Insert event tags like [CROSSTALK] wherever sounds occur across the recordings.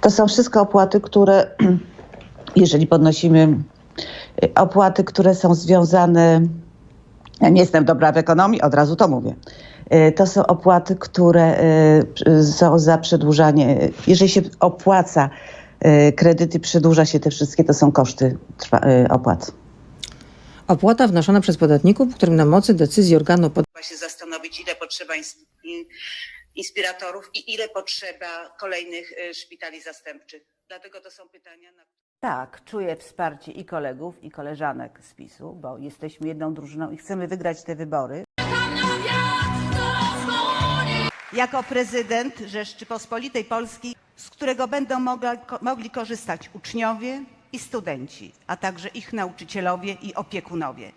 To są wszystko opłaty, które, [CLEARS THROAT] jeżeli podnosimy y, opłaty, które są związane, ja nie jestem dobra w ekonomii, od razu to mówię. Y, To są opłaty, które y, są za przedłużanie. Jeżeli się opłaca kredyty, przedłuża się te wszystkie, to są koszty opłat. Opłata wnoszona przez podatników, którym na mocy decyzji organu pod... Trzeba się zastanowić, ile potrzeba inspiratorów i ile potrzeba kolejnych y, szpitali zastępczych. Dlatego to są pytania, na Tak, czuję wsparcie i kolegów, i koleżanek z PiSu, bo jesteśmy jedną drużyną i chcemy wygrać te wybory. Jako prezydent Rzeczypospolitej Polskiej, z którego będą mogla, mogli korzystać uczniowie i studenci, a także ich nauczycielowie i opiekunowie.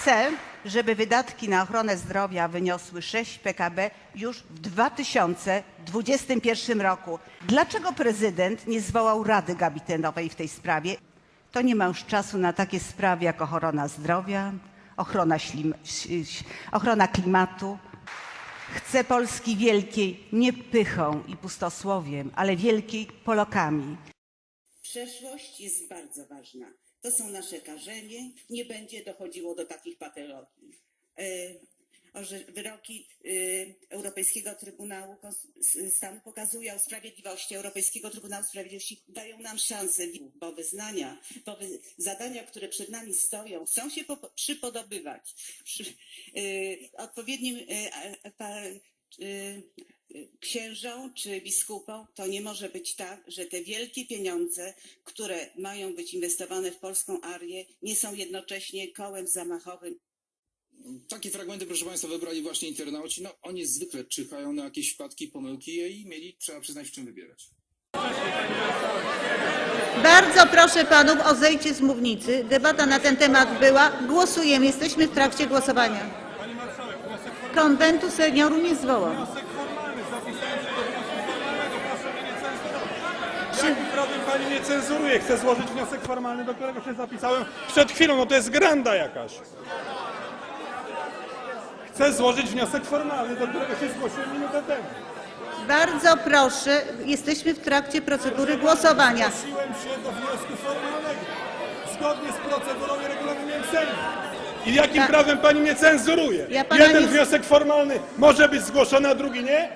Chcę, żeby wydatki na ochronę zdrowia wyniosły 6 PKB już w 2021 roku. Dlaczego prezydent nie zwołał Rady Gabinetowej w tej sprawie? To nie ma już czasu na takie sprawy jak ochrona zdrowia, ochrona, ślim, ochrona klimatu. Chcę Polski wielkiej nie pychą i pustosłowiem, ale wielkiej Polokami. Przeszłość jest bardzo ważna. To są nasze karzenie. Nie będzie dochodziło do takich patologii. E, Wyroki e, Europejskiego Trybunału Stanu pokazują sprawiedliwości. Europejskiego Trybunału Sprawiedliwości dają nam szansę, bo wyznania, bo wy, zadania, które przed nami stoją, chcą się po, przypodobywać przy, e, odpowiednim księżom czy biskupom, to nie może być tak, że te wielkie pieniądze, które mają być inwestowane w polską arię, nie są jednocześnie kołem zamachowym Takie fragmenty, proszę Państwa, wybrali właśnie internauci. No, oni zwykle czyhają na jakieś wpadki, pomyłki i mieli, trzeba przyznać, w czym wybierać. Bardzo proszę panów o zejście z mównicy. Debata na ten temat była. Głosujemy. Jesteśmy w trakcie głosowania. Konwentu seniorów nie zwołam. Jakim prawem pani mnie cenzuruje? Chcę złożyć wniosek formalny, do którego się zapisałem przed chwilą. No to jest granda jakaś. Chcę złożyć wniosek formalny, do którego się zgłosiłem minutę temu. Bardzo proszę. Jesteśmy w trakcie procedury głosowania. Zgłosiłem się do wniosku formalnego. Zgodnie z procedurą i regulaminem Sejmu. I jakim Pa- prawem pani mnie cenzuruje? Ja pana Jeden nie- wniosek formalny może być zgłoszony, a drugi nie?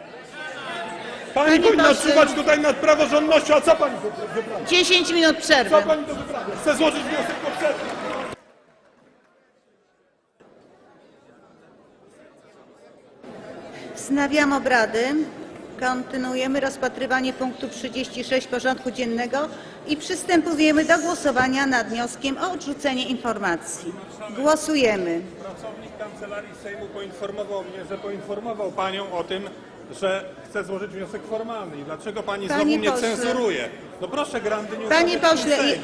Pani Panie powinna pośle- czuwać tutaj nad praworządnością, a co pani wy- wyprawia? 10 minut Co przerwy. pani to wyprawia? Chcę złożyć wniosek o przerwę. Wznawiam obrady. Kontynuujemy rozpatrywanie punktu 36 porządku dziennego i przystępujemy do głosowania nad wnioskiem o odrzucenie informacji. Głosujemy. Pracownik Kancelarii Sejmu poinformował mnie, że poinformował panią o tym, że chce złożyć wniosek formalny. I dlaczego pani Panie znowu mnie pośle. cenzuruje? No proszę, Grandy, nie Panie pośle, i-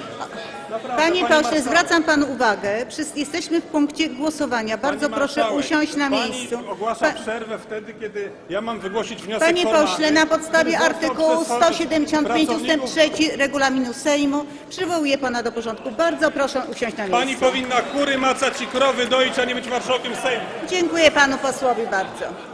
Panie pani pośle, zwracam panu uwagę. Jesteśmy w punkcie głosowania. Bardzo Pani proszę usiąść na pani miejscu. ogłasza Pa- przerwę wtedy, kiedy ja mam wygłosić wniosek Panie formalny. pośle, na podstawie który został artykułu przez 175 ust. pracowników- 3 regulaminu Sejmu przywołuję pana do porządku. Bardzo proszę usiąść na Pani miejscu. powinna kury macać i krowy doić, a nie być marszałkiem Sejmu. Dziękuję panu posłowi bardzo.